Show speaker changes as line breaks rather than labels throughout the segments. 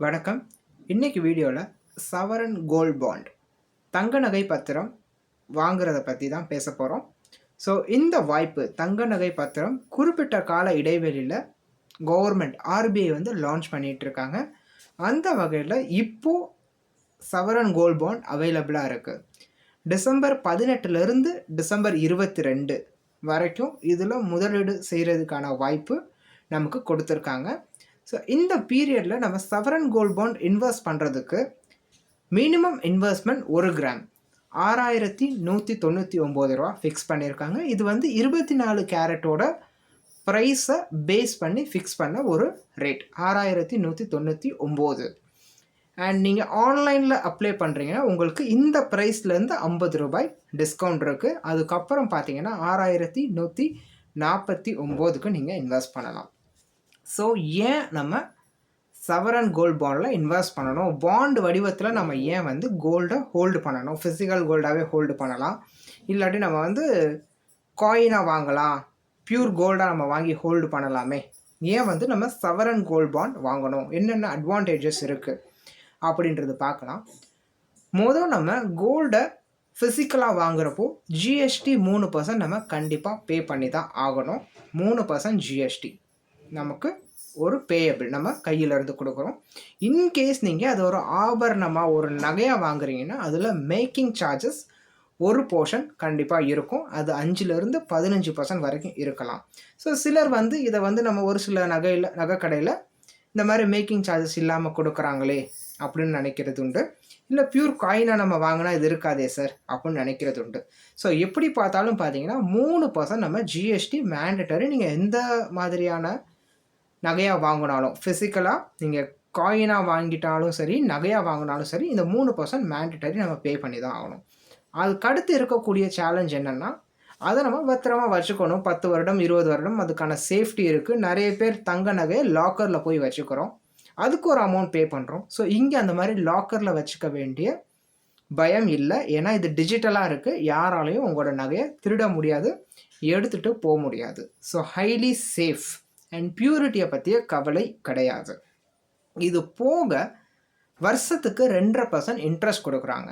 வணக்கம். இன்னைக்கு வீடியோவில் சவரன் கோல்ட் பாண்ட் தங்க நகை பத்திரம் வாங்குறத பற்றி தான் பேச போகிறோம் ஸோ இந்த வாய்ப்பு தங்க நகை பத்திரம் குறிப்பிட்ட கால இடைவெளியில் கவர்மெண்ட் ஆர்பிஐ வந்து லான்ச் பண்ணிகிட்ருக்காங்க இருக்காங்க அந்த வகையில் இப்போது சவரன் கோல்ட் பாண்ட் அவைலபிளாக இருக்குது டிசம்பர் பதினெட்டுலேருந்து டிசம்பர் இருபத்தி ரெண்டு வரைக்கும் இதில் முதலீடு செய்கிறதுக்கான வாய்ப்பு நமக்கு கொடுத்துருக்காங்க. ஸோ இந்த பீரியடில் நம்ம சவரன் கோல்ட் பாண்ட் இன்வெஸ்ட் பண்ணுறதுக்கு மினிமம் இன்வெஸ்ட்மெண்ட் ஒரு கிராம் ஆறாயிரத்தி நூற்றி தொண்ணூற்றி ஒம்பது ரூபா ஃபிக்ஸ் பண்ணியிருக்காங்க இது வந்து இருபத்தி நாலு கேரட்டோட ப்ரைஸை பேஸ் பண்ணி ஃபிக்ஸ் பண்ண ஒரு ரேட் ஆறாயிரத்தி நூற்றி தொண்ணூற்றி ஒம்பது அண்ட் நீங்கள் ஆன்லைனில் அப்ளை பண்ணுறீங்கன்னா உங்களுக்கு இந்த ப்ரைஸ்லேருந்து ஐம்பது ரூபாய் டிஸ்கவுண்ட் இருக்குது அதுக்கப்புறம் பார்த்தீங்கன்னா ஆறாயிரத்தி நூற்றி நாற்பத்தி ஒம்போதுக்கு நீங்கள் இன்வெஸ்ட் பண்ணலாம். ஸோ ஏன் நம்ம சவரன் கோல்டு பாண்டில் இன்வெஸ்ட் பண்ணணும்? பாண்டு வடிவத்தில் நம்ம ஏன் வந்து கோல்டை ஹோல்டு பண்ணணும்? ஃபிசிக்கல் கோல்டாகவே ஹோல்டு பண்ணலாம். இல்லாட்டி நம்ம வந்து காயினாக வாங்கலாம். பியூர் கோல்டாக நம்ம வாங்கி ஹோல்டு பண்ணலாமே. ஏன் வந்து நம்ம சவரன் கோல்டு பாண்ட் வாங்கணும்? என்னென்ன அட்வான்டேஜஸ் இருக்குது அப்படின்றது பார்க்கலாம். மொதல் நம்ம கோல்டை ஃபிசிக்கலாக வாங்குறப்போ ஜிஎஸ்டி மூணு பர்சன்ட் நம்ம கண்டிப்பாக பே பண்ணி தான் ஆகணும். மூணு பர்சன்ட் ஜிஎஸ்டி நமக்கு ஒரு பேயபிள் நம்ம கையில் இருந்து கொடுக்குறோம் இன்கேஸ் நீங்கள் அது ஒரு ஆபரணமாக ஒரு நகையாக வாங்குறீங்கன்னா அதில் மேக்கிங் சார்ஜஸ் ஒரு போர்ஷன் கண்டிப்பாக இருக்கும். அது அஞ்சுலேருந்து பதினஞ்சு பர்சன்ட் வரைக்கும் இருக்கலாம். ஸோ சிலர் வந்து இதை வந்து நம்ம ஒரு சில நகையில் நகை கடையில் இந்த மாதிரி மேக்கிங் சார்ஜஸ் இல்லாமல் கொடுக்குறாங்களே அப்படின்னு நினைக்கிறது உண்டு. இல்லை பியூர் காயினாக நம்ம வாங்கினா இது இருக்காதே சார் அப்படின்னு நினைக்கிறது உண்டு. ஸோ எப்படி பார்த்தாலும் பார்த்தீங்கன்னா மூணு பர்சன்ட் நம்ம ஜிஎஸ்டி மேண்டட்டரி நீங்கள் எந்த மாதிரியான நகையாக வாங்கினாலும் ஃபிசிக்கலாக நீங்கள் காயினாக வாங்கிட்டாலும் சரி நகையாக வாங்கினாலும் சரி இந்த மூணு பர்சன்ட் மேண்டட்டரி நம்ம பே பண்ணி தான் ஆகணும். அதுக்கடுத்து இருக்கக்கூடிய சேலஞ்ச் என்னென்னா அதை நம்ம பத்திரமா வச்சுக்கணும். பத்து வருடம் இருபது வருடம் அதுக்கான சேஃப்டி இருக்குது நிறைய பேர் தங்க நகையை லாக்கரில் போய் வச்சுக்கிறோம். அதுக்கு ஒரு அமௌண்ட் பே பண்ணுறோம் ஸோ இங்கே அந்த மாதிரி லாக்கரில் வச்சுக்க வேண்டிய பயம் இல்லை. ஏன்னா இது டிஜிட்டலாக இருக்குது யாராலையும் உங்களோட நகையை திருட முடியாது. எடுத்துகிட்டு போக முடியாது. ஸோ ஹைலி சேஃப் அண்ட் பியூரிட்டியை பற்றிய கவலை கிடையாது. இது போக வருஷத்துக்கு ரெண்டரை பர்சன்ட் இன்ட்ரெஸ்ட் கொடுக்குறாங்க.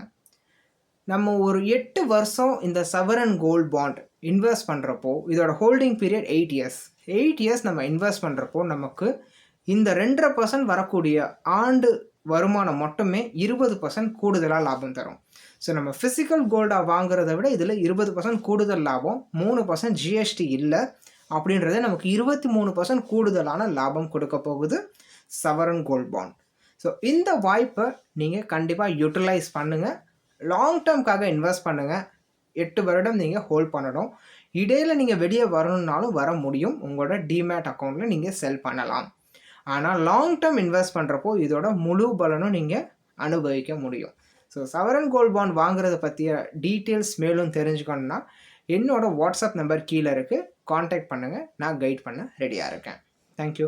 நம்ம ஒரு எட்டு வருஷம் இந்த சவரன் கோல்ட் பாண்ட் இன்வெஸ்ட் பண்ணுறப்போ இதோட holding period eight years eight years நம்ம இன்வெஸ்ட் பண்ணுறப்போ நமக்கு இந்த ரெண்டரை பர்சன்ட் வரக்கூடிய ஆண்டு வருமானம் மட்டுமே இருபது பர்சன்ட் கூடுதலாக லாபம் தரும். ஸோ நம்ம ஃபிசிக்கல் கோல்டாக வாங்குறத விட இதில் இருபது பர்சன்ட் கூடுதல் லாபம் மூணு பர்சன்ட் ஜிஎஸ்டி இல்லை. அப்படின்றது நமக்கு இருபத்தி மூணு பர்சன்ட் கூடுதலான லாபம் கொடுக்க போகுது சவரன் கோல்ட் பாண்ட். ஸோ இந்த வாய்ப்பை நீங்கள் கண்டிப்பாக யூட்டிலைஸ் பண்ணுங்கள் லாங் டேர்ம்காக இன்வெஸ்ட் பண்ணுங்கள் எட்டு வருடம் நீங்கள் ஹோல்ட் பண்ணணும். இடையில் நீங்கள் வெளியே வரணுன்னாலும் வர முடியும். உங்களோட டிமேட் அக்கௌண்ட்டில் நீங்கள் செல் பண்ணலாம். ஆனால் லாங் டேர்ம் இன்வெஸ்ட் பண்ணுறப்போ இதோட முழு பலனும் நீங்கள் அனுபவிக்க முடியும். ஸோ சவரன் கோல்ட் பாண்ட் வாங்குறத பற்றிய டீட்டெயில்ஸ் மேலும் தெரிஞ்சுக்கணுன்னா என்னோட வாட்ஸ்அப் நம்பர் கீழே இருக்குது காண்டாக்ட் பண்ணுங்கள் நான் கைட் பண்ண ரெடியாக இருக்கேன். தேங்க்யூ